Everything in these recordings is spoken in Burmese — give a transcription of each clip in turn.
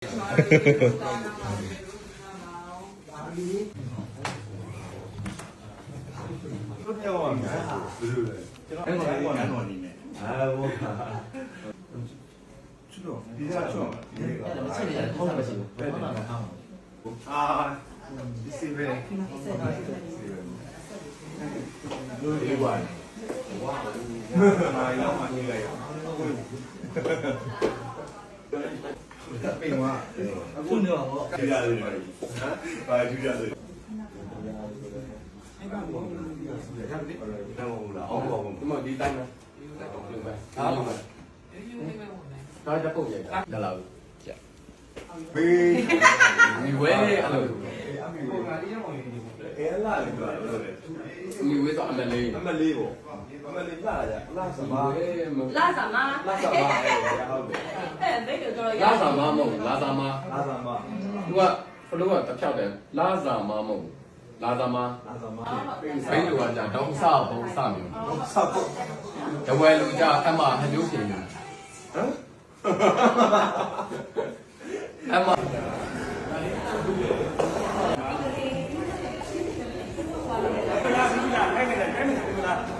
ပြောရမှာဘယ်လိုလဲကျွန်တော်အဲ့ကောင်ကနန်းတော်နေမယ်အာဘောကချူတော့ဒီကချူတော့ဒီကအဲ့ဒါမရှိရဘူးဟုတ်ပါရှိဘူးဘယ်မှာကောင်းအာဒီစီပဲလို့ဒီဝိုင်းဝါးမာရောက်မှနေလိုက်ပိန်သွားအခုတော့ဟောကျူရလေးတွေပါကျူရလေးအဲ့ဒါကိုရတယ်တယ်တော့မဟုတ်လားအောင်ပါဘူးဒီမှာဒီတိုင်းပဲဒါမှမဟုတ်ဒါတော့ပုံရိုက်တာလာလို့ကြာဘေးဒီဝဲအဲ့လိုအမေပုံကလေးရောင်းနေတယ်အဲ့လာလို့ပြောတယ်ဒီဝဲဆိုအမလေးအမလေးပေါ့拉萨嘛，拉萨嘛，拉萨嘛，哎呀，好贵！哎，美女过来呀！拉萨嘛嘛，拉萨嘛，我，我这个特漂亮。拉萨嘛嘛，拉萨嘛，美女啊，讲东沙、红沙、红沙不。在外人家还嘛还留钱呢？嗯？哈哈哈哈哈哈！还嘛？哎，不给。哎，你那个钱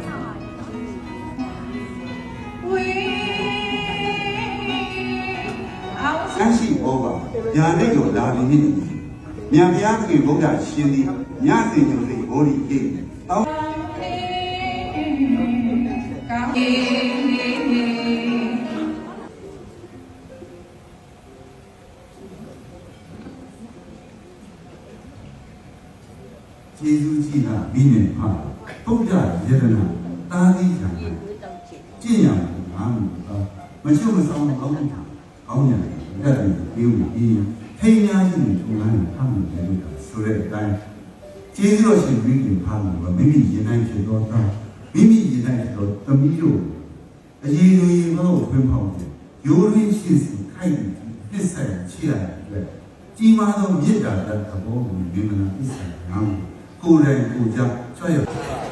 好吧，年轻的老人，年轻的国家，年轻的国家，基督的名，我们捧在手里，打在心里，千人万人都，咪只要咪受九九人。လက်ပြီးပြီးပြီးဖိညာရှင်ကိုထုံလိုက်ဖမ်းလို့ပြန်လို့ဆိုတဲ့အတိုင်းကျေးဇူးတော်ရှင်ပြီးပြီးဖမ်းလို့မိမိရင်တိုင်းဖြစ်တော့တာမိမိရင်တိုင်းဖြစ်တော့သမီးတို့အရေးကြီးဘာလို့ဖွင့်ဖောက်တယ်ရိုးရင်းရှိစီခိုက်ပစ္စယချီလိုက်တယ်ကြီးမားသောမေတ္တာတတ်သဘောကိုဒီမနာပစ္စယငါကိုယ်တိုင်ကိုယ်ကြောင့်ကြွရောက်